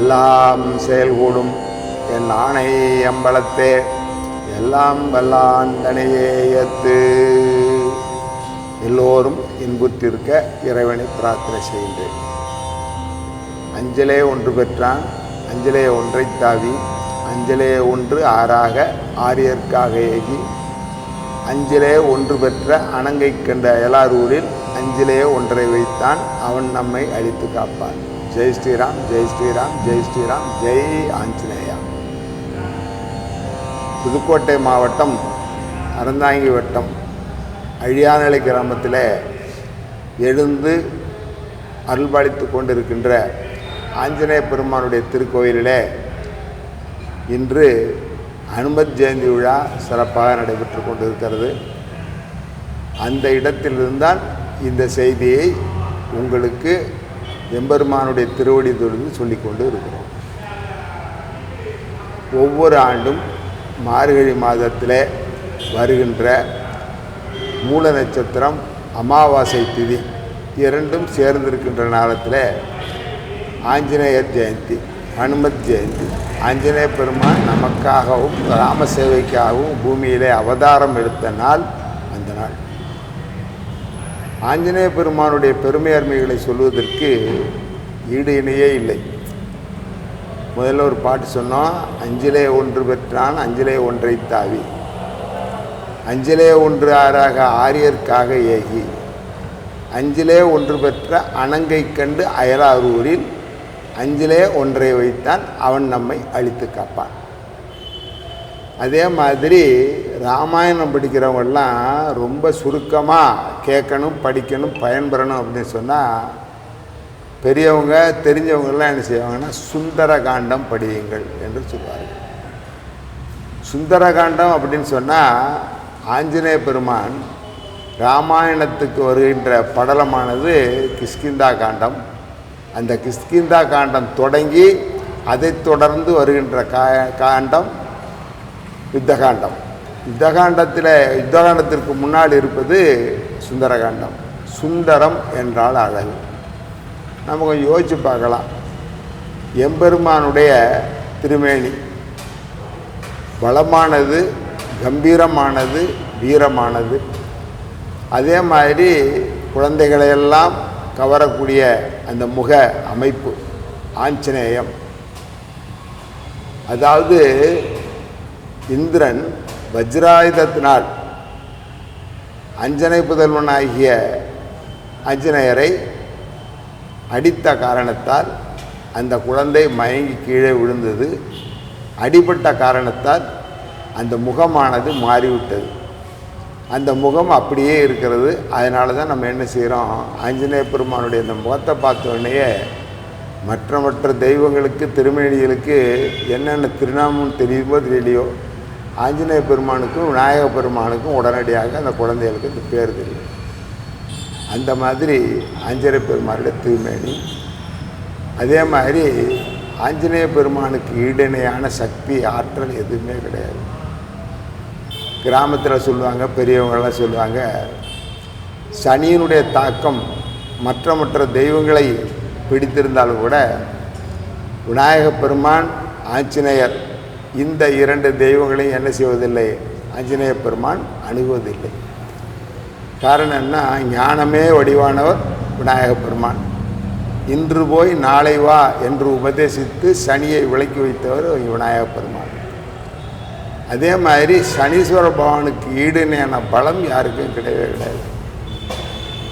எல்லாம் செயல்கூடும். என் ஆணை அம்பலத்தே எல்லாம் வல்லான் தனையேயத்து எல்லோரும் இன்புற்றிருக்க இறைவனை பிரார்த்தனை செய்கின்றேன். அஞ்சலே ஒன்று பெற்றான் அஞ்சலே ஒன்றை தாவி அஞ்சலே ஒன்று ஆறாக ஆரியர்க்காக ஏகி அஞ்சிலே ஒன்று பெற்ற அணங்கை கண்ட எலாரூரில் அஞ்சிலே ஒன்றை வைத்தான் அவன் நம்மை அழித்து காப்பான். ஜெய் ஸ்ரீராம் ஜெய் ஸ்ரீராம் ஜெய் ஸ்ரீராம் ஜெய் ஆஞ்சநேயா. புதுக்கோட்டை மாவட்டம் அறந்தாங்கி வட்டம் அழியாநிலை கிராமத்தில் எழுந்து அருள்பாலித்து கொண்டிருக்கின்ற ஆஞ்சநேய பெருமானுடைய திருக்கோயிலிலே இன்று அனுமத் ஜெயந்தி விழா சிறப்பாக நடைபெற்று கொண்டிருக்கிறது. அந்த இடத்திலிருந்தான் இந்த செய்தியை உங்களுக்கு எம்பெருமானுடைய திருவடி தொழுது சொல்லிக் கொண்டு இருக்கிறோம். ஒவ்வொரு ஆண்டும் மார்கழி மாதத்தில் வருகின்ற மூல நட்சத்திரம் அமாவாசை திதி இரண்டும் சேர்ந்திருக்கின்ற நாளத்தில் ஆஞ்சநேயர் ஜெயந்தி ஹனுமத் ஜெயந்தி. ஆஞ்சநேய பெருமான் நமக்காகவும் ராம சேவைக்காகவும் பூமியிலே அவதாரம் எடுத்த நாள் ஆஞ்சநேய பெருமானுடைய பெருமையர்மைகளை சொல்வதற்கு ஈடு இணையே இல்லை. முதல்ல ஒரு பாட்டு சொன்னோம் அஞ்சிலே ஒன்று பெற்றான் அஞ்சிலே ஒன்றை தாவி. அஞ்சிலே ஒன்று ஆறாக ஆரியர்க்காக ஏகி. அஞ்சிலே ஒன்று பெற்ற அணங்கை கண்டு அயலாரூரில் அஞ்சிலே ஒன்றை வைத்தான் அவன் நம்மை அழித்து காப்பான். அதே மாதிரி ராமாயணம் படிக்கிறவங்கெல்லாம் ரொம்ப சுருக்கமாக கேட்கணும் படிக்கணும் பயன்பெறணும் அப்படின்னு சொன்னால் பெரியவங்க தெரிஞ்சவங்கெல்லாம் என்ன செய்வாங்கன்னா சுந்தர காண்டம் படியுங்கள் என்று சொல்வார்கள். சுந்தர காண்டம் அப்படின்னு சொன்னால் ஆஞ்சநேய பெருமான் ராமாயணத்துக்கு வருகின்ற படலமானது கிஷ்கிந்தா காண்டம். அந்த கிஷ்கிந்தா காண்டம் தொடங்கி அதை தொடர்ந்து வருகின்ற கா காண்டம் யுத்தகாண்டம். யுத்தகாண்டத்தில் யுத்தகாண்டத்திற்கு முன்னால் இருப்பது சுந்தரகாண்டம். சுந்தரம் என்றால் அழகு. நம்ம கொஞ்சம் யோசிச்சு பார்க்கலாம். எம்பெருமானுடைய திருமேனி. பலமானது கம்பீரமானது வீரமானது. அதே மாதிரி குழந்தைகளையெல்லாம் கவரக்கூடிய அந்த முக அமைப்பு ஆஞ்சநேயம். அதாவது இந்திரன் வஜ்ராயுதத்தினால் அஞ்சனை புதல்வனாகிய ஆஞ்சநேயரை அடித்த காரணத்தால் அந்த குழந்தை மயங்கி கீழே விழுந்தது. அடிபட்ட காரணத்தால் அந்த முகமானது மாறிவிட்டது. அந்த முகம் அப்படியே இருக்கிறது. அதனால தான் நம்ம என்ன செய்கிறோம் ஆஞ்சநேய பெருமானுடைய அந்த முகத்தை பார்த்த உடனேயே மற்ற மற்ற தெய்வங்களுக்கு திருமேனிகளுக்கு என்னென்ன திருநாமம் தெரியுமோ தெரியலையோ ஆஞ்சநேய பெருமானுக்கும் விநாயக பெருமானுக்கும் உடனடியாக அந்த குழந்தைகளுக்கு இந்த பேர் தெரியும். அந்த மாதிரி ஆஞ்சநேய பெருமானுடைய திருமேனி அதே மாதிரி ஆஞ்சநேய பெருமானுக்கு ஈடிணையான சக்தி ஆற்றல் எதுவுமே கிடையாது. கிராமத்தில் சொல்லுவாங்க பெரியவங்களாம் சொல்லுவாங்க சனியினுடைய தாக்கம் மற்ற மற்ற தெய்வங்களை பிடித்திருந்தாலும் கூட விநாயக பெருமான் ஆஞ்சநேயர் இந்த இரண்டு தெய்வங்களையும் என்ன செய்வதில்லை? ஆஞ்சநேய பெருமான் அணுகுவதில்லை. காரணம் என்ன? ஞானமே வடிவானவர் விநாயக பெருமான். இன்று போய் நாளை வா என்று உபதேசித்து சனியை விளக்கி வைத்தவர் விநாயக பெருமான். அதே மாதிரி சனீஸ்வர பகவானுக்கு ஈடுணையான பலம் யாருக்கும் கிடையவே கிடையாது.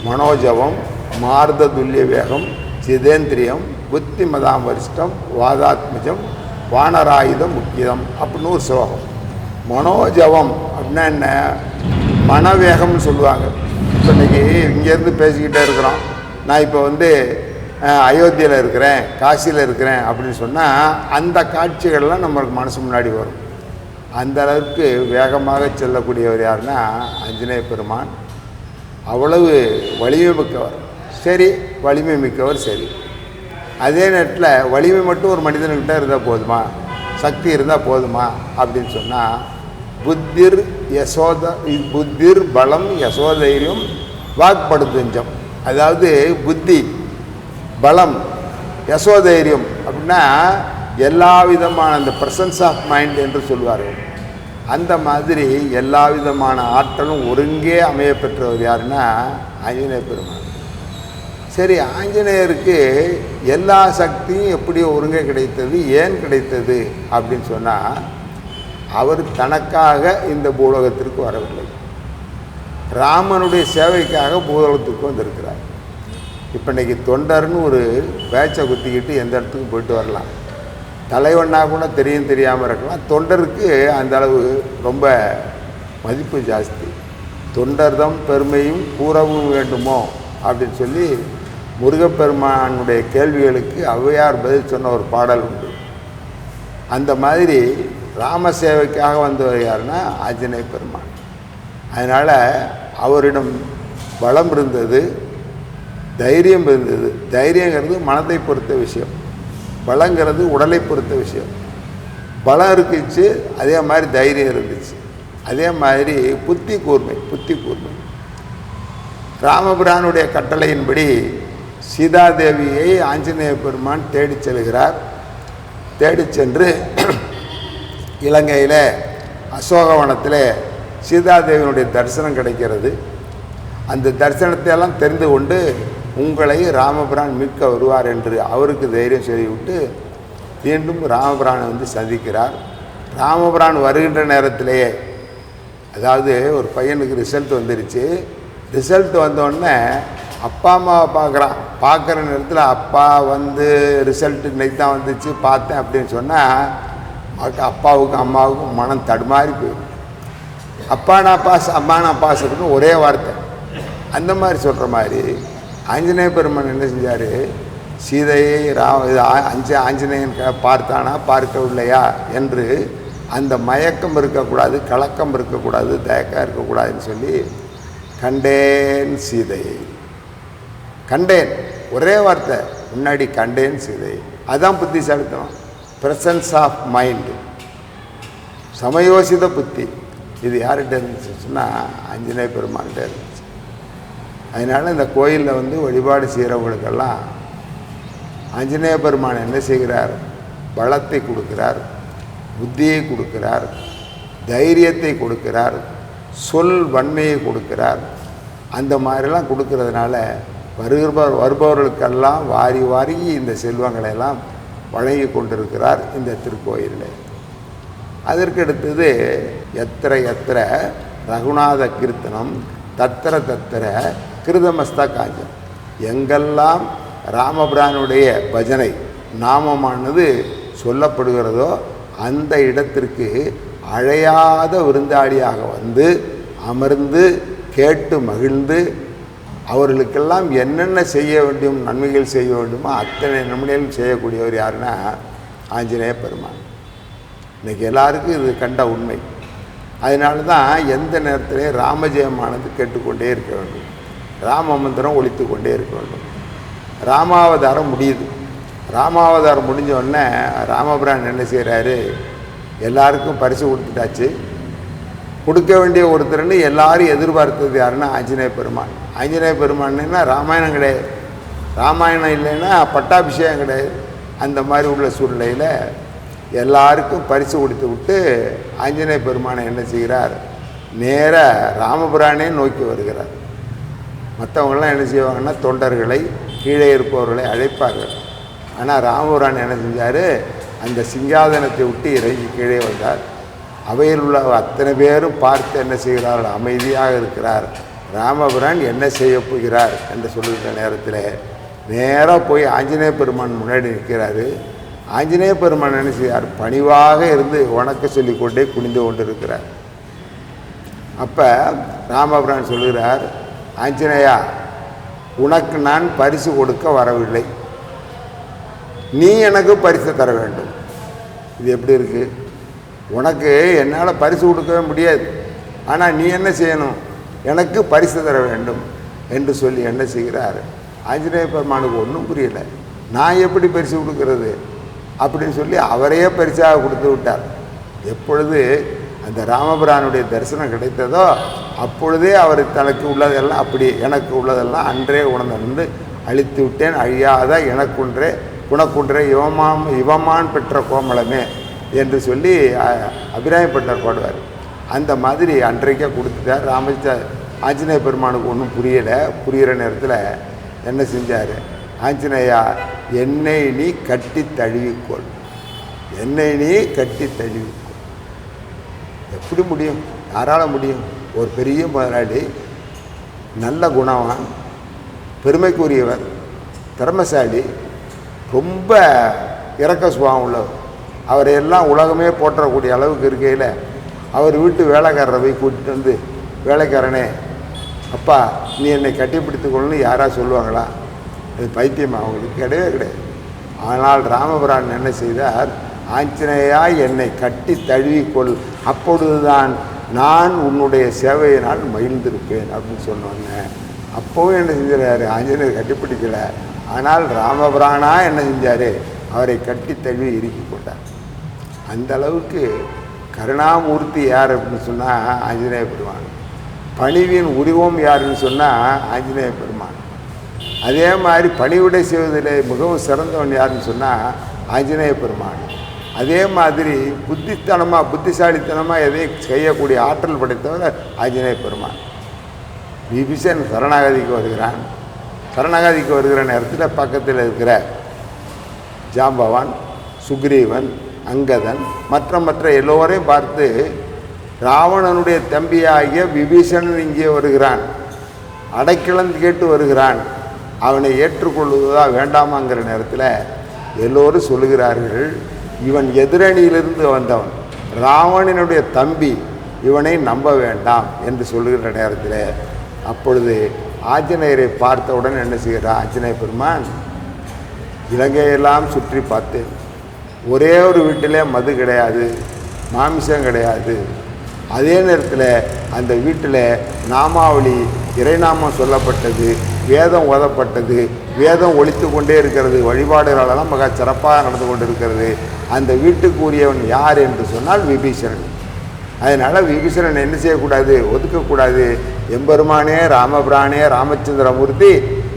மனோஜபம் மார்த துல்லிய வேகம் ஜிதேந்திரியம் புத்தி மதாம் வரிஷ்டம் வாதாத்மஜம் வானராயுதம் முக்கியம் அப்படின்னு ஒரு ஸ்லோகம். மனோஜவம் அப்படின்னா என்ன? மனவேகம்னு சொல்லுவாங்க. இப்போ இன்னைக்கு இங்கேருந்து பேசிக்கிட்டே இருக்கிறோம். நான் இப்போ வந்து அயோத்தியில் இருக்கிறேன் காசியில் இருக்கிறேன் அப்படின்னு சொன்னால் அந்த காட்சிகள்லாம் நம்மளுக்கு மனசு முன்னாடி வரும். அந்த அளவுக்கு வேகமாக செல்லக்கூடியவர் யாருன்னா ஆஞ்சநேய பெருமான். அவ்வளவு வலிமை மிக்கவர். சரி வலிமை மிக்கவர் சரி. அதே நேரத்தில் வலிமை மட்டும் ஒரு மனிதன்கிட்ட இருந்தால் போதுமா? சக்தி இருந்தால் போதுமா? அப்படின்னு சொன்னால் புத்திர் யசோத புத்திர் பலம் யசோதைரியம் வாக்படுத்துஞ்சம். அதாவது புத்தி பலம் யசோதைரியம் அப்படின்னா எல்லா விதமான அந்த ப்ரெசன்ஸ் ஆஃப் மைண்ட் என்று சொல்வார்கள். அந்த மாதிரி எல்லா விதமான ஆற்றலும் ஒருங்கே அமைய பெற்றவர் யாருன்னா ஆஞ்சநேய பெருமாள் சரி ஆஞ்சநேயருக்கு எல்லா சக்தியும் எப்படி ஒருங்கே கிடைத்தது ஏன் கிடைத்தது அப்படின்னு சொன்னால் அவர் தனக்காக இந்த பூலோகத்திற்கு வரவில்லை. ராமனுடைய சேவைக்காக பூலோகத்துக்கு வந்திருக்கிறார். இப்போ இன்றைக்கி தொண்டர்னு ஒரு பேச்சை குத்திக்கிட்டு எந்த இடத்துக்கும் போயிட்டு வரலாம். தலைவனாக கூட தெரியும் தெரியாமல் இருக்கலாம். தொண்டருக்கு அந்த அளவு ரொம்ப மதிப்பு ஜாஸ்தி. தொண்டர்தம் பெருமையும் கூறவும் வேண்டுமோ அப்படின்னு சொல்லி முருகப்பெருமானுடைய கேள்விகளுக்கு ஔவையார் பதில் சொன்ன ஒரு பாடல் உண்டு. அந்த மாதிரி ராம சேவைக்காக வந்தவர் யாருன்னா ஆஞ்சநேய பெருமான். அதனால் அவரிடம் பலம் இருந்தது தைரியம் இருந்தது. தைரியங்கிறது மனதை பொறுத்த விஷயம். பலங்கிறது உடலை பொறுத்த விஷயம். பலம் இருந்துச்சு அதே மாதிரி தைரியம் இருந்துச்சு. அதே மாதிரி புத்தி கூர்மை புத்தி கூர்மை. ராமபிரானுடைய கட்டளையின்படி சீதாதேவியை ஆஞ்சநேய பெருமான் தேடி செல்கிறார். தேடி சென்று இலங்கையில் அசோகவனத்தில் சீதாதேவியினுடைய தரிசனம் கிடைக்கிறது. அந்த தரிசனத்தை எல்லாம் தெரிந்து கொண்டு உங்களை ராமபிரான் மீட்க வருவார் என்று அவருக்கு தைரியம் சொல்லிவிட்டு மீண்டும் ராமபிரானை வந்து சந்திக்கிறார். ராமபிரான் வருகின்ற நேரத்திலேயே அதாவது ஒரு பையனுக்கு ரிசல்ட் வந்துருச்சு. ரிசல்ட் வந்தோடனே அப்பா அம்மாவை பார்க்குறான் பார்க்குற நேரத்தில் அப்பா வந்து ரிசல்ட்டு இன்னைக்கு தான் வந்துச்சு பார்த்தேன் அப்படின்னு சொன்னால் அப்பாவுக்கும் அம்மாவுக்கும் மனம் தடுமாறி போயிடும் அப்பா நான் பாஸ் அம்மா நான் பாஸ் அப்படின்னு ஒரே வார்த்தை. அந்த மாதிரி சொல்கிற மாதிரி ஆஞ்சநேய பெருமான் என்ன செஞ்சார்? சீதையை ரா இது அஞ்சு ஆஞ்சநேயன் க- பார்த்தானா பார்க்கவில்லையா என்று அந்த மயக்கம் இருக்கக்கூடாது கலக்கம் இருக்கக்கூடாது தயக்கம் இருக்கக்கூடாதுன்னு சொல்லி கண்டேன் சீதையை. கண்டேன். ஒரே வார்த்தை முன்னாடி கண்டேன் சீதையை அதான் புத்திசாலித்தனம். ப்ரெசன்ஸ் ஆஃப் மைண்டு சமயோசித புத்தி. இது யார்கிட்ட இருந்துச்சு சொன்னால் ஆஞ்சநேய பெருமான்கிட்ட இருந்துச்சு. அதனால் இந்த கோயிலில் வந்து வழிபாடு செய்கிறவங்களுக்கெல்லாம் ஆஞ்சநேய பெருமான் என்ன செய்கிறார்? பலத்தை கொடுக்கிறார். புத்தியை கொடுக்கிறார். தைரியத்தை கொடுக்கிறார். சொல் வன்மையை கொடுக்கிறார். அந்த மாதிரிலாம் கொடுக்கறதுனால வருகிறவர் வருபவர்களுக்கெல்லாம் வாரி வாரி இந்த செல்வங்களை எல்லாம் வழங்கி கொண்டிருக்கிறார் இந்த திருக்கோயிலில் அதற்கு அடுத்தது எத்திர எத்திர ரகுநாத கீர்த்தனம் தத்திர தத்திர கிருதமஸ்தா காஞ்சம் எங்கெல்லாம் ராமபிரானுடைய பஜனை நாமமானது சொல்லப்படுகிறதோ அந்த இடத்திற்கு அழையாத விருந்தாளியாக வந்து அமர்ந்து கேட்டு மகிழ்ந்து அவர்களுக்கெல்லாம் என்னென்ன செய்ய வேண்டும் நன்மைகள் செய்ய வேண்டுமோ அத்தனை நன்மைகளும் செய்யக்கூடியவர் யாருன்னா ஆஞ்சநேய பெருமான். இன்றைக்கி எல்லாருக்கும் இது கண்ட உண்மை. அதனால தான் எந்த நேரத்திலையும் ராமஜெயமானது கேட்டுக்கொண்டே இருக்க வேண்டும். ராம மந்திரம் ஒழித்து கொண்டே இருக்க வேண்டும். ராமாவதாரம் முடியுது. ராமாவதாரம் முடிஞ்ச உடனே ராமபிரான் என்ன செய்கிறாரு எல்லாருக்கும் பரிசு கொடுத்துட்டாச்சு. கொடுக்க வேண்டிய ஒருத்தர்னு எல்லாரும் எதிர்பார்த்தது யாருன்னா ஆஞ்சநேய பெருமான் ஆஞ்சநேய பெருமான்னா ராமாயணம் கிடையாது. ராமாயணம் இல்லைன்னா பட்டாபிஷேகம் கிடையாது. அந்த மாதிரி உள்ள சூழ்நிலையில் எல்லாருக்கும் பரிசு கொடுத்து விட்டு ஆஞ்சநேய பெருமானை என்ன செய்கிறார்? நேராக ராமபுரானே நோக்கி வருகிறார். மற்றவங்களாம் என்ன செய்வாங்கன்னா தொண்டர்களை கீழே இருப்பவர்களை அழைப்பார்கள். ஆனால் ராமபுரான் என்ன செஞ்சார்? அந்த சிங்காதனத்தை விட்டு இறங்கி கீழே வந்தார். அவையில் உள்ள அத்தனை பேரும் பார்த்து என்ன செய்கிறார்கள்? அமைதியாக இருக்கிறார். ராமபுரான் என்ன செய்ய போகிறார்? என்று சொல்லுகிற நேரத்தில் நேராக போய் ஆஞ்சநேய பெருமான் முன்னாடி நிற்கிறாரு. ஆஞ்சநேய பெருமான் என்ன செய்கிறார்? பணிவாக இருந்து உனக்க சொல்லிக்கொண்டே குனிந்து கொண்டிருக்கிறார். அப்போ ராமபுரான் சொல்கிறார் ஆஞ்சநேயா உனக்கு நான் பரிசு கொடுக்க வரவில்லை. நீ எனக்கு பரிசு தர வேண்டும். இது எப்படி இருக்குது உனக்கு என்னால் பரிசு கொடுக்கவே முடியாது. ஆனால் நீ என்ன செய்யணும்? எனக்கு பரிசு தர வேண்டும் என்று சொல்லி என்ன செய்கிறார்? ஆஞ்சநேய பெருமானுக்கு ஒன்றும் புரியல. நான் எப்படி பரிசு கொடுக்கறது? அப்படின்னு சொல்லி அவரையே பரிசாக கொடுத்து விட்டார். எப்பொழுது அந்த ராமபிரானுடைய தரிசனம் கிடைத்ததோ அப்பொழுதே அவர் தனக்கு உள்ளதெல்லாம் அப்படி எனக்கு உள்ளதெல்லாம் அன்றே உணர்ந்து அழித்து விட்டேன். அழியாத எனக்குன்றே குணக்குன்றே இவமாம் இவமான் பெற்ற கோமலமே என்று சொல்லி அபிராயப்பட்டார் அபிராயப்பட்டர் பாடுவார். அந்த மாதிரி அன்றைக்கே கொடுத்துட்டார். ராமச்ச ஆஞ்சநேய பெருமானுக்கு ஒன்றும் புரியலை. புரிகிற நேரத்தில் என்ன செஞ்சார்? ஆஞ்சநேயா என்னை நீ கட்டி தழுவிக்கொள். என்னை நீ கட்டி தழுவிக்கொள். எப்படி முடியும்? யாரால் முடியும்? ஒரு பெரிய முதலாளி நல்ல குணவான் பெருமைக்குரியவர் திறமசாலி ரொம்ப இறக்க சுபாவம் உள்ளவர். அவரை எல்லாம் உலகமே போற்றக்கூடிய அளவுக்கு இருக்கையில் அவர் வீட்டு வேலைக்காரரை போய் கூட்டிட்டு வந்து வேலைக்காரனே அப்பா நீ என்னை கட்டிப்பிடித்துக்கொள்ளுன்னு யாராக சொல்லுவாங்களா? அது பைத்தியம் அவங்களுக்கு கிடையவே கிடையாது. ஆனால் ராமபுரான் என்ன செய்தார்? ஆஞ்சநேயா என்னை கட்டி தழுவிக்கொள் அப்பொழுதுதான் நான் உன்னுடைய சேவையினால் மகிழ்ந்திருப்பேன் அப்படின்னு சொன்னோன்னே. அப்போவும் என்ன செஞ்சார் ஆஞ்சநேயர் கட்டிப்பிடிக்கல. ஆனால் ராமபுரானா என்ன செஞ்சார்? அவரை கட்டி தழுவி இறுக்கி கொண்டார். அந்த அளவுக்கு கருணாமூர்த்தி யார் அப்படின்னு சொன்னால் ஆஞ்சநேய பெருமான். பணிவின் உருவம் யாருன்னு சொன்னால் ஆஞ்சநேய பெருமான். அதே மாதிரி பணிவிடை செய்வதில் மிகவும் சிறந்தவன் யாருன்னு சொன்னால் ஆஞ்சநேய பெருமான். அதே மாதிரி புத்தித்தனமாக புத்திசாலித்தனமாக எதையும் செய்யக்கூடிய ஆற்றல் படைத்தவர் ஆஞ்சநேய பெருமான். விபிசன் சரணாகதிக்கு வருகிறான். சரணாகதிக்கு வருகிற நேரத்தில் பக்கத்தில் இருக்கிற ஜாம்பவான் சுக்ரீவன் அங்கதன். மற்ற மற்ற எல்லோரையும் பார்த்து ராவணனுடைய தம்பியாகிய விபீஷணன் இங்கே வருகிறான். அடைக்கிழந்து கேட்டு வருகிறான். அவனை ஏற்றுக்கொள்வதா வேண்டாமாங்கிற நேரத்தில் எல்லோரும் சொல்லுகிறார்கள் இவன் எதிரணியிலிருந்து வந்தவன். ராவணனுடைய தம்பி இவனை நம்ப வேண்டாம் என்று சொல்லுகின்ற நேரத்தில் அப்பொழுது ஆஞ்சநேயரை பார்த்தவுடன் என்ன செய்கிறார் ஆஞ்சநேய பெருமான் இலங்கையெல்லாம் சுற்றி பார்த்தேன். ஒரே ஒரு வீட்டிலே மது கிடையாது மாமிசம் கிடையாது. அதே நேரத்தில் அந்த வீட்டில் நாமாவளி இறைநாமம் சொல்லப்பட்டது வேதம் ஓதப்பட்டது வேதம் ஒழித்து கொண்டே இருக்கிறது வழிபாடுகளெல்லாம் மிக சிறப்பாக நடந்து கொண்டு இருக்கிறது அந்த வீட்டுக்கு உரியவன் யார் என்று சொன்னால் விபீஷணன். அதனால் விபீஷணன் என்ன செய்யக்கூடாது? ஒதுக்கக்கூடாது. எம்பெருமானே ராமபிரானே ராமச்சந்திரமூர்த்தி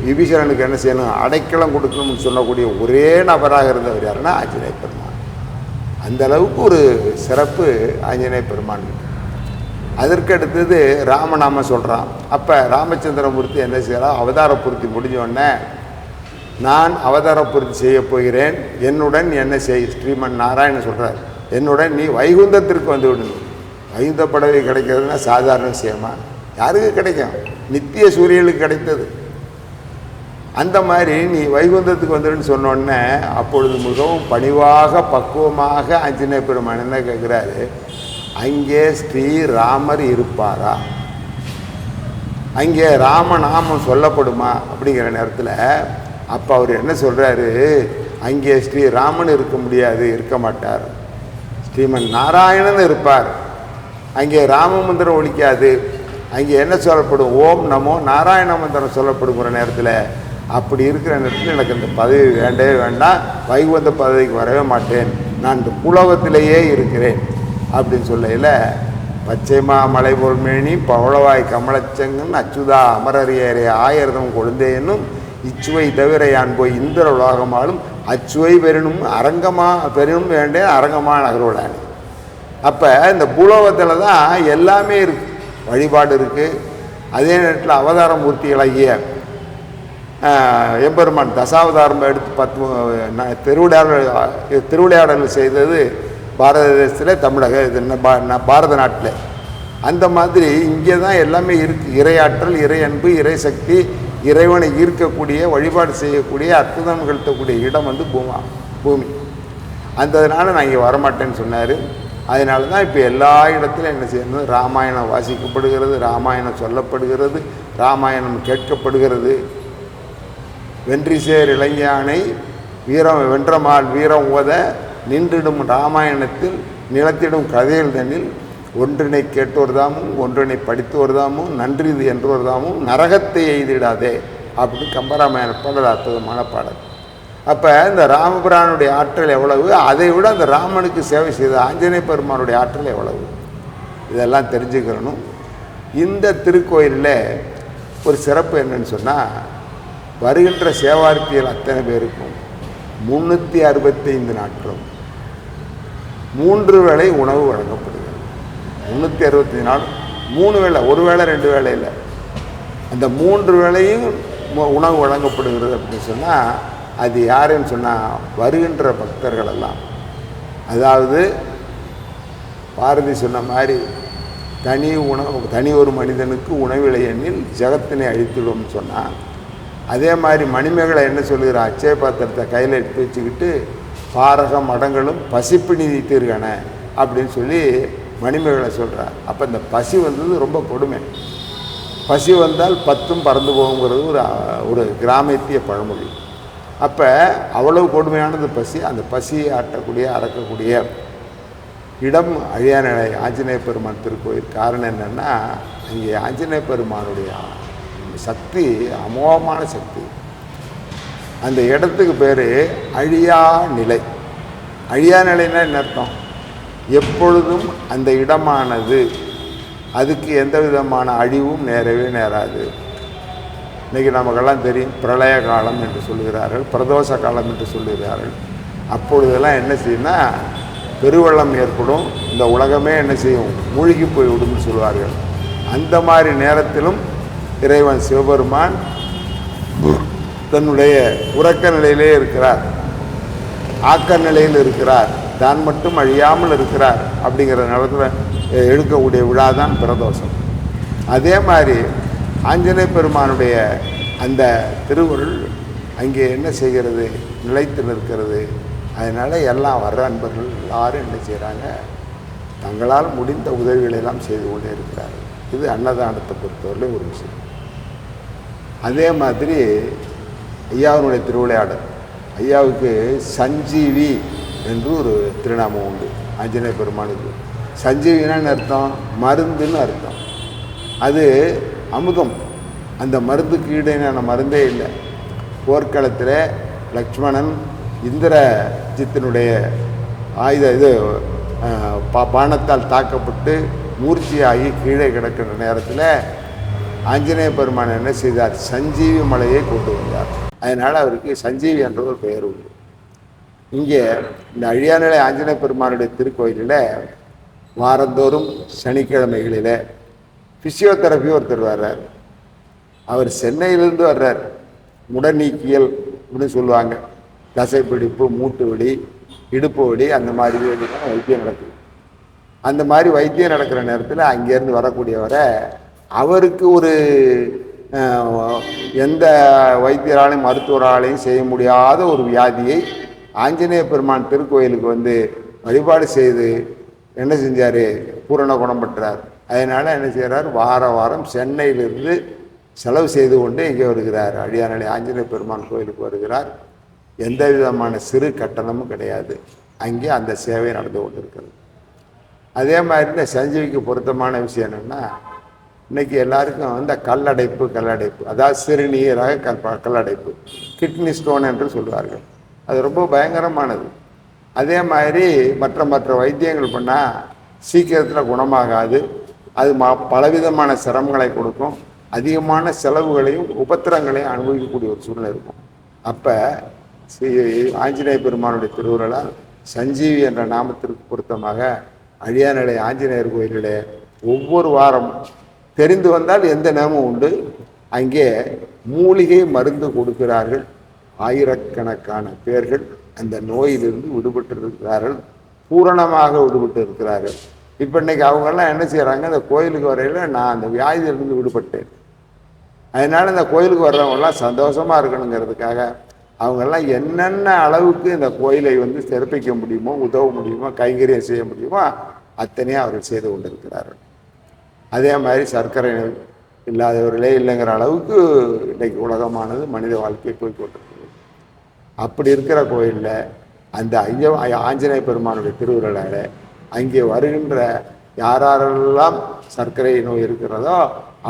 விபீஷணனுக்கு என்ன செய்யணும்? அடைக்கலம் கொடுக்கணும்னு சொல்லக்கூடிய ஒரே நபராக இருந்தவர் யாருன்னா ஆஞ்சநேய பெருமான். அந்த அளவுக்கு ஒரு சிறப்பு ஆஞ்சநேய பெருமான் அதற்கு அடுத்தது ராமநாம சொல்கிறான் அப்போ ராமச்சந்திரமூர்த்தி என்ன செய்யலாம் அவதார பூர்த்தி நான் அவதார பூர்த்தி செய்ய போகிறேன். என்னுடன் என்ன செய் ஸ்ரீமன் நாராயணன் சொல்கிறார் என்னுடன் நீ வைகுந்தத்திற்கு வந்து விடணும் வைகுந்த படவை கிடைக்கிறதுனா சாதாரண விஷயமா? யாருக்கு கிடைக்கும்? நித்திய சூரியனுக்கு கிடைத்தது. அந்த மாதிரி நீ வைகுந்தத்துக்கு வந்துடுன்னு சொன்னோடனே அப்பொழுது மிகவும் பணிவாக பக்குவமாக ஆஞ்சநேய பெருமான் என்ன கேட்குறாரு அங்கே ஸ்ரீ ராமர் இருப்பாரா? அங்கே ராமநாமம் சொல்லப்படுமா? அப்படிங்கிற நேரத்தில் அப்போ அவர் என்ன சொல்கிறாரு அங்கே ஸ்ரீ ராமன் இருக்க முடியாது இருக்க மாட்டார். ஸ்ரீமன் நாராயணன் இருப்பார். அங்கே ராம மந்திரம் ஒழிக்காது. அங்கே என்ன சொல்லப்படும்? ஓம் நமோ நாராயண மந்திரம் சொல்லப்படுங்கிற நேரத்தில் அப்படி இருக்கிற நேரத்தில் எனக்கு இந்த பதவி வேண்டவே வேண்டாம். வைகுந்த பதவிக்கு வரவே மாட்டேன். நான் இந்த புலோகத்திலேயே இருக்கிறேன். அப்படின்னு சொல்லையில் பச்சைமா மலை பொருள்மேனி பவளவாய் கமலச்சங்கன் அச்சுதா அமரறியரே ஆயிரதம் கொழுந்தேனும் இச்சுவை தவிர யான் போய் இந்திர உலகமாலும் அச்சுவை பெறினும் அரங்கமா பெறினும் வேண்டே அரங்கமா நகரோட அப்போ இந்த பூலோகத்தில் தான் எல்லாமே இருக்குது வழிபாடு இருக்குது அதே நேரத்தில் அவதார மூர்த்திகளாகிய எம்பெருமான் தசாவதாரம் எடுத்து பத்து ந- திருவிளையாடல் திருவிளையாடல் செய்தது பாரத தேசத்தில் தமிழக இது ந- பாரத நாட்டில். அந்த மாதிரி இங்கே தான் எல்லாமே இருக்குது இறையாற்றல் இறை அன்பு இறை சக்தி இறைவனை ஈர்க்கக்கூடிய வழிபாடு செய்யக்கூடிய அற்புதம் நிகழ்த்தக்கூடிய இடம் வந்து பூமா பூமி. அந்ததுனால நான் இங்கே வரமாட்டேன்னு சொன்னார். அதனால தான் இப்போ எல்லா இடத்துலையும் என்ன செய்யணும்? ராமாயணம் வாசிக்கப்படுகிறது ராமாயணம் சொல்லப்படுகிறது ராமாயணம் கேட்கப்படுகிறது. வென்றிசேர் இளைஞானை வீரம் வென்றமால் வீரம் ஓத நின்றிடும் ராமாயணத்தில் நிலத்திடும் கதையில் தன்னில் ஒன்றினை கேட்டோர்தாமும் ஒன்றினை படித்தோர்தாமும் நன்றிது என்றோர்தாமும் நரகத்தை எய்திடாதே அப்படின்னு கம்பராமாயண பாடல் அற்புதமான பாடல். அப்போ இந்த ராமபிரானுடைய ஆற்றல் எவ்வளவு? அதை விட அந்த ராமனுக்கு சேவை செய்த ஆஞ்சநேய பெருமானுடைய ஆற்றல் எவ்வளவு? இதெல்லாம் தெரிஞ்சுக்கிறணும் இந்த திருக்கோயிலில் ஒரு சிறப்பு என்னன்னு சொன்னால் வருகின்ற சேவார்த்திகள் அத்தனை பேருக்கும். முன்னூற்றி அறுபத்தைந்து நாட்களும். மூன்று வேளை உணவு வழங்கப்படுகிறது. முந்நூற்றி அறுபத்தைந்து நாள் மூணு வேளை ஒரு வேளை ரெண்டு வேளை இல்லை. அந்த மூன்று வேளையும் உணவு வழங்கப்படுகிறது அப்படின்னு சொன்னால் அது யாருன்னு சொன்னால் வருகின்ற பக்தர்கள் எல்லாம். அதாவது பாரதி சொன்ன மாதிரி தனி உணவு தனி ஒரு மனிதனுக்கு உணவில்லை எண்ணில் ஜகத்தினை அழித்துடும்னு சொன்னால் அதே மாதிரி மணிமேகலை என்ன சொல்லுகிறான் அச்சய பாத்திரத்தை கையில் எடுத்து வச்சுக்கிட்டு பாரக மடங்களும் பசிப்பிணி தீர்கன அப்படின்னு சொல்லி மணிமேகலை சொல்கிறார் அப்போ இந்த பசி வந்தது ரொம்ப கொடுமை. பசி வந்தால் பத்தும் பறந்து போகுங்கிறது ஒரு ஒரு கிராமத்திய பழமொழி. அப்போ அவ்வளவு கொடுமையானது பசி அந்த பசியை ஆட்டக்கூடிய அறக்கக்கூடிய இடம் அழியாநிலை ஆஞ்சநேய பெருமான் திருக்கோயில். காரணம் என்னென்னா இங்கே ஆஞ்சநேய பெருமானுடைய சக்தி அமோகமான சக்தி. அந்த இடத்துக்கு பேர் அழியா நிலை. அழியா நிலைன்னா என்ன அர்த்தம்? எப்பொழுதும் அந்த இடமானது. அதுக்கு எந்த விதமான அழிவும் நேரவே நேராது. இன்றைக்கி நமக்கெல்லாம் தெரியும் பிரளய காலம் என்று சொல்லுகிறார்கள் பிரதோஷ காலம் என்று சொல்லுகிறார்கள். அப்பொழுதெல்லாம் என்ன செய்யும்னா பெருவெள்ளம் ஏற்படும் இந்த உலகமே என்ன செய்யும்? மூழ்கி போய்விடும்னு சொல்லுவார்கள் அந்த மாதிரி நேரத்திலும் இறைவன் சிவபெருமான் தன்னுடைய உறக்க நிலையிலே இருக்கிறார். ஆக்க நிலையில் இருக்கிறார். தான் மட்டும் அழியாமல் இருக்கிறார் அப்படிங்கிற நேரத்தில் எடுக்கக்கூடிய விழா தான் பிரதோஷம். அதே மாதிரி ஆஞ்சநேய பெருமானுடைய அந்த திருவுருள் அங்கே என்ன செய்கிறது? நிலைத்து நிற்கிறது. அதனால் எல்லாம் வர்ற அன்பர்கள் எல்லாரும் என்ன செய்கிறாங்க தங்களால் முடிந்த உதவிகளை எல்லாம் செய்து கொண்டே இருக்கிறார்கள். இது அன்னதானத்தை பொறுத்தவரையிலும் ஒரு விஷயம். அதே மாதிரி ஐயாவினுடைய திருவிளையாடல். ஐயாவுக்கு சஞ்சீவி என்று ஒரு திருநாமம் உண்டு. ஆஞ்சநேய பெருமானுக்கு. சஞ்சீவினான்னு அர்த்தம்? மருந்துன்னு அர்த்தம். அது அமுதம். அந்த மருந்துக்கு ஈடான மருந்தே இல்லை. போர்க்களத்தில் லக்ஷ்மணன் இந்திரஜித்தினுடைய ஆயுத இது பா பானத்தால் தாக்கப்பட்டு மூர்ச்சியாகி கீழே கிடக்கிற நேரத்தில் ஆஞ்சநேய பெருமான் என்ன செய்தார்? சஞ்சீவி மலையை கொண்டு வந்தார். அதனால் அவருக்கு சஞ்சீவி என்ற ஒரு பெயர் உண்டு. இங்கே இந்த அழியாநிலை ஆஞ்சநேய பெருமானுடைய திருக்கோயிலில் வாரந்தோறும் சனிக்கிழமைகளில் ஃபிசியோதெரபி ஒருத்தர் வர்றார். அவர் சென்னையிலேருந்து வர்றார். முடநீக்கியல் அப்படின்னு சொல்லுவாங்க. தசைப்பிடிப்பு மூட்டு வலி இடுப்பு வலி அந்த மாதிரி வலிலாம் வைத்தியம் நடக்குது. அந்த மாதிரி வைத்தியம் நடக்கிற நேரத்தில் அங்கேருந்து வரக்கூடியவரை அவருக்கு ஒரு எந்த வைத்தியராலையும் மருத்துவராலையும் செய்ய முடியாத ஒரு வியாதியை ஆஞ்சநேய பெருமான் திருக்கோயிலுக்கு வந்து வழிபாடு செய்து என்ன செஞ்சார்? பூரண குணம் பெற்றார். அதனால் என்ன செய்கிறார் வார வாரம் சென்னையிலிருந்து செலவு செய்து கொண்டு இங்கே வருகிறார். அழியாநிலை ஆஞ்சநேய பெருமான் கோயிலுக்கு வருகிறார். எந்த விதமான சிறு கட்டணமும் கிடையாது. அங்கே அந்த சேவை நடந்து கொண்டிருக்கிறது. அதே மாதிரி இந்த சஞ்சீவிக்கு பொருத்தமான விஷயம் என்னென்னா இன்னைக்கு எல்லாருக்கும் அந்த கல்லடைப்பு கல்லடைப்பு. அதாவது சிறுநீராக கல் கல்லடைப்பு. கிட்னி ஸ்டோன் என்று சொல்வார்கள். அது ரொம்ப பயங்கரமானது. அதே மாதிரி மற்ற மற்ற வைத்தியங்கள் பண்ணால் சீக்கிரத்தில் குணமாகாது. அது ம பலவிதமான சிரமங்களை கொடுக்கும். அதிகமான செலவுகளையும் உபத்திரங்களையும் அனுபவிக்கக்கூடிய ஒரு சூழ்நிலை இருக்கும். அப்போ ஸ்ரீ ஆஞ்சநேய பெருமானுடைய திருவுருளால் சஞ்சீவி என்ற நாமத்திற்கு பொருத்தமாக அழியாநிலை ஆஞ்சநேயர் கோயிலில் ஒவ்வொரு வாரமும் தெரிந்து வந்தால் எந்த நேமும் உண்டு. அங்கே மூலிகை மருந்து கொடுக்கிறார்கள். ஆயிரக்கணக்கான பேர்கள் அந்த நோயிலிருந்து விடுபட்டு இருக்கிறார்கள் பூரணமாக விடுபட்டு இருக்கிறார்கள் இப்போ இன்னைக்கு அவங்கெல்லாம் என்ன செய்கிறாங்க அந்த கோயிலுக்கு வரையில் நான் அந்த வியாதியிலிருந்து விடுபட்டேன். அதனால் இந்த கோயிலுக்கு வர்றவங்கெல்லாம் சந்தோஷமாக இருக்கணுங்கிறதுக்காக அவங்கெல்லாம் என்னென்ன அளவுக்கு இந்த கோயிலை வந்து சிறப்பிக்க முடியுமோ உதவ முடியுமோ கைங்கரியம் செய்ய முடியுமோ அத்தனையும் அவர்கள் செய்து கொண்டிருக்கிறார்கள். அதே மாதிரி சர்க்கரை நோய் இல்லாதவர்களே இல்லைங்கிற அளவுக்கு இன்றைக்கு உலகமானது மனித வாழ்க்கை போய்கொண்டிருக்குது அப்படி இருக்கிற கோயிலில் அந்த ஐய ஆஞ்சநேய பெருமானுடைய திருவிழாவில் அங்கே வருகின்ற யாரெல்லாம் சர்க்கரை நோய் இருக்கிறதோ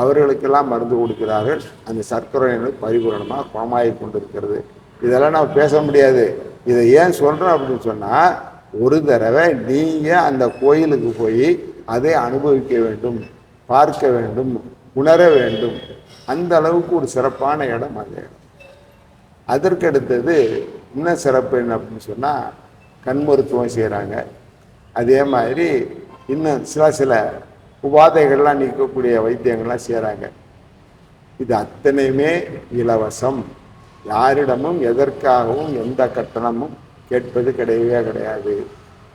அவர்களுக்கெல்லாம் மருந்து கொடுக்கிறார்கள். அந்த சர்க்கரை நோய் பரிபூரணமாக குணமாகி கொண்டிருக்கிறது. இதெல்லாம் நம்ம பேச முடியாது. இதை ஏன் சொல்கிறோம் அப்படின்னு சொன்னால் ஒரு தடவை நீங்கள் அந்த கோயிலுக்கு போய் அதை அனுபவிக்க வேண்டும். பார்க்க வேண்டும் உணர வேண்டும். அந்த அளவுக்கு ஒரு சிறப்பான இடம் அந்த இடம் அதற்கடுத்தது இன்னும் சிறப்பு என்ன அப்படின்னு சொன்னால் கண் மருத்துவம் செய்கிறாங்க அதே மாதிரி இன்னும் சில சில உபாதைகள்லாம் நீக்கக்கூடிய வைத்தியங்கள்லாம் செய்கிறாங்க இது அத்தனையுமே இலவசம். யாரிடமும் எதற்காகவும் எந்த கட்டணமும் கேட்பது கிடையவே கிடையாது.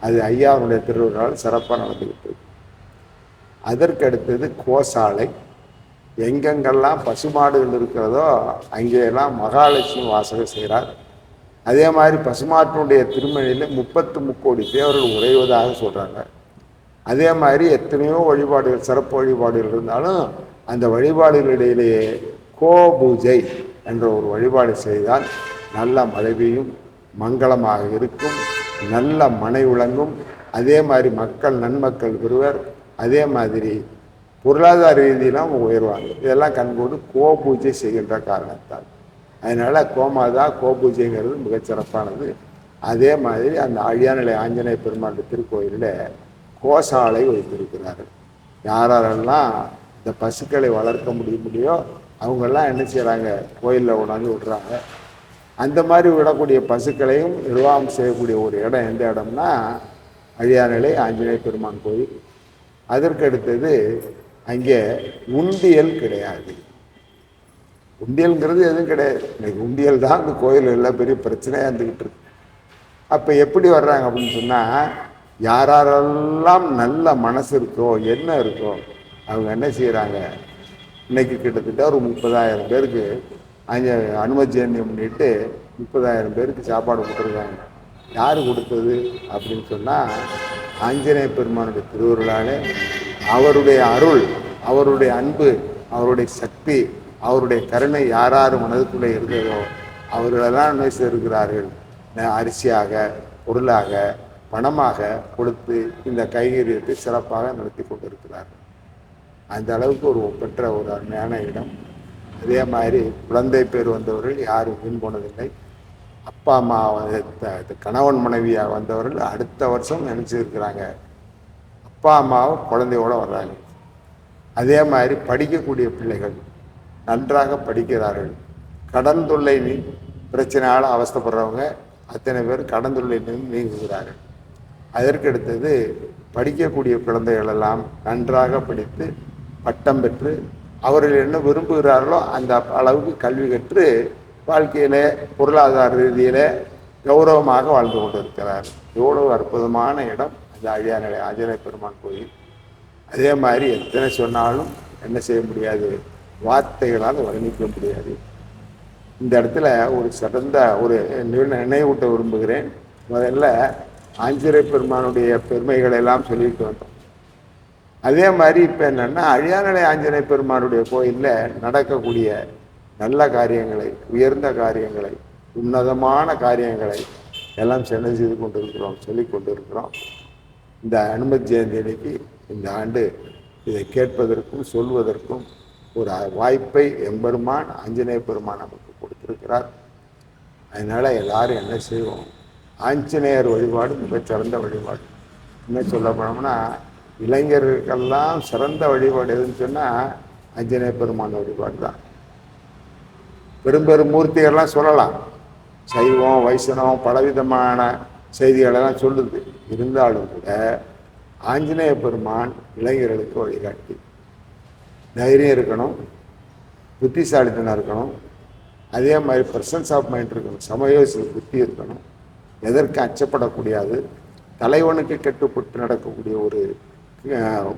அது ஐயாவுடைய திருவிழாவில் சிறப்பாக நடந்துகிட்டு அதற்கடுத்தது அதற்கு அடுத்தது கோசாலை. எங்கெங்கெல்லாம் பசுமாடுகள் இருக்கிறதோ அங்கேயெல்லாம் மகாலட்சுமி வாசகம் செய்கிறார். அதே மாதிரி பசுமாட்டினுடைய திருமணியில் முப்பத்து முக்கோடி தேவர்கள் உறைவதாக சொல்கிறாங்க அதே மாதிரி எத்தனையோ வழிபாடுகள் சிறப்பு வழிபாடுகள் இருந்தாலும் அந்த வழிபாடுகளிடையிலேயே கோ பூஜை என்ற ஒரு வழிபாடு செய்தால் நல்ல மனைவியும் மங்களமாக இருக்கும் நல்ல மனை விளங்கும். அதே மாதிரி மக்கள் நன்மக்கள் பெறுவர். அதே மாதிரி பொருளாதார ரீதியெல்லாம் உயர்வாங்க. இதெல்லாம் கண்கூடு கோ பூஜை செய்கின்ற காரணத்தால். அதனால் கோமாதா கோ பூஜைங்கிறது மிகச்சிறப்பானது அதே மாதிரி அந்த அழியாநிலை ஆஞ்சநேய பெருமாள் திருக்கோயிலில் கோசாலை வைத்திருக்கிறார்கள். யாரெல்லாம் இந்த பசுக்களை வளர்க்க முடிய முடியோ அவங்கெல்லாம் என்ன செய்கிறாங்க கோயிலில் கொண்டாந்து விடுறாங்க. அந்த மாதிரி விடக்கூடிய பசுக்களையும் நிர்வாகம் செய்யக்கூடிய ஒரு இடம் எந்த இடம்னா அழியாநிலை ஆஞ்சநேய பெருமான் கோயில். அதற்கு அடுத்தது அங்கே உண்டியல் கிடையாது. உண்டியல்ங்கிறது எதுவும் கிடையாது. இன்னைக்கு உண்டியல் தான் அந்த கோயில் எல்லாம் பெரிய பிரச்சனையாக இருந்துக்கிட்டு இருக்கு. அப்போ எப்படி வர்றாங்க அப்படின்னு சொன்னால் யாரெல்லாம் நல்ல மனசு இருக்கோ என்ன இருக்கோ அவங்க என்ன செய்கிறாங்க இன்னைக்கு கிட்டத்தட்ட ஒரு முப்பதாயிரம் பேருக்கு அங்கே அனுமதி ஜெயந்தி முன்னிட்டு முப்பதாயிரம் பேருக்கு சாப்பாடு கொடுத்துருக்காங்க. யார் கொடுத்தது அப்படின்னு சொன்னால் ஆஞ்சநேய பெருமானுடைய திருவருளாலே அவருடைய அருள் அவருடைய அன்பு அவருடைய சக்தி அவருடைய கருணை யார் யார் மனதுக்குள்ளே இருந்ததோ அவர்களெல்லாம் என்ன செய்திருக்கிறார்கள்? அரிசியாக பொருளாக பணமாக கொடுத்து இந்த கைகரியத்தை சிறப்பாக நடத்தி கொண்டிருக்கிறார்கள். அந்த அளவுக்கு ஒரு பெற்ற ஒரு அருமையான இடம். அதே மாதிரி குழந்தை பேர் வந்தவர்கள் யாரும் வீண் போனதில்லை. அப்பா அம்மா வந்து த- கணவன் மனைவியாக வந்தவர்கள் அடுத்த வருஷம் நினச்சிருக்கிறாங்க. அப்பா அம்மாவும் குழந்தையோட வர்றாங்க. அதே மாதிரி படிக்கக்கூடிய பிள்ளைகள் நன்றாக படிக்கிறார்கள். கடன் தொல்லை நீ பிரச்சனையால் அவஸ்தைப்படுறவங்க அத்தனை பேர் கடன் தொல்லை நீங்குகிறார்கள். அதற்கு அடுத்தது படிக்கக்கூடிய குழந்தைகள் எல்லாம் நன்றாக படித்து பட்டம் பெற்று அவர்கள் என்ன விரும்புகிறார்களோ அந்த அளவுக்கு கல்வி கற்று வாழ்க்கையில் பொருளாதார ரீதியில் கௌரவமாக வாழ்ந்து கொண்டிருக்கிறார். எவ்வளவு அற்புதமான இடம். அந்த அழியாநிலை ஆஞ்சநேய பெருமான் கோயில். அதே மாதிரி எத்தனை சொன்னாலும் என்ன செய்ய முடியாது. வார்த்தைகளால் வர்ணிக்க முடியாது. இந்த இடத்துல ஒரு சிறந்த ஒரு நினை- நினைவூட்ட விரும்புகிறேன். முதல்ல ஆஞ்சநேய பெருமானுடைய பெருமைகளை எல்லாம் சொல்லிட்டு வந்தோம். அதே மாதிரி இப்போ என்னென்னா அழியாநிலை ஆஞ்சநேய பெருமானுடைய கோயிலில் நடக்கக்கூடிய நல்ல காரியங்களை உயர்ந்த காரியங்களை உன்னதமான காரியங்களை எல்லாம் சென்னை செய்து கொண்டிருக்கிறோம் சொல்லிக் கொண்டிருக்கிறோம். இந்த அனுமதி ஜெயந்தி அன்னைக்கு இந்த ஆண்டு இதை கேட்பதற்கும் சொல்வதற்கும் ஒரு வாய்ப்பை எம்பெருமான் ஆஞ்சநேய பெருமான் நமக்கு கொடுத்திருக்கிறார். அதனால் எல்லாரும் என்ன செய்வோம்? ஆஞ்சநேயர் வழிபாடு மிகச்சிறந்த வழிபாடு. என்ன சொல்ல போனோம்னா இளைஞர்களுக்கெல்லாம் சிறந்த வழிபாடு எதுன்னு சொன்னால் ஆஞ்சநேய பெருமான் வழிபாடு தான் பெரும்பெரும் மூர்த்திகள்லாம் சொல்லலாம். சைவம் வைஷ்ணவம் பலவிதமான செய்திகளெல்லாம் சொல்லுது. இருந்தாலும் கூட ஆஞ்சநேய பெருமான் இளைஞர்களுக்கு வழிகாட்டி. தைரியம் இருக்கணும். புத்திசாலித்தனம் இருக்கணும். அதே மாதிரி பிரசன்ஸ் ஆஃப் மைண்ட் இருக்கணும். சமயோசித புத்தி இருக்கணும். எதற்கு அச்சப்படக்கூடாது. தலைவனுக்கு கட்டுப்பட்டு நடக்கக்கூடிய ஒரு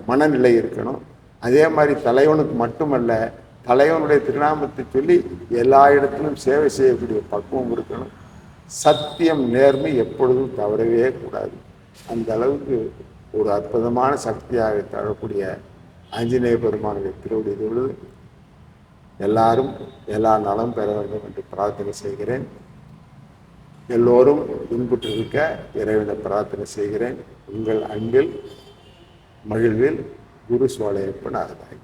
மனநிலை இருக்கணும். அதே மாதிரி தலைவனுக்கு மட்டுமல்ல தலைவனுடைய திருநாமத்தை சொல்லி எல்லா இடத்திலும் சேவை செய்யக்கூடிய பக்குவம் இருக்கணும். சத்தியம் நேர்மை எப்பொழுதும் தவறவே கூடாது. அந்த அளவுக்கு ஒரு அற்புதமான சக்தியாக தரக்கூடிய ஆஞ்சநேய பெருமானுடைய திருவடி தொழுது எல்லாரும் எல்லா நலம் பெற வேண்டும் என்று பிரார்த்தனை செய்கிறேன். எல்லோரும் இன்புற்றிருக்க இறைவனை பிரார்த்தனை செய்கிறேன். உங்கள் அன்பில் மகிழ்வில் குரு சோழையப்பன் அறதாய்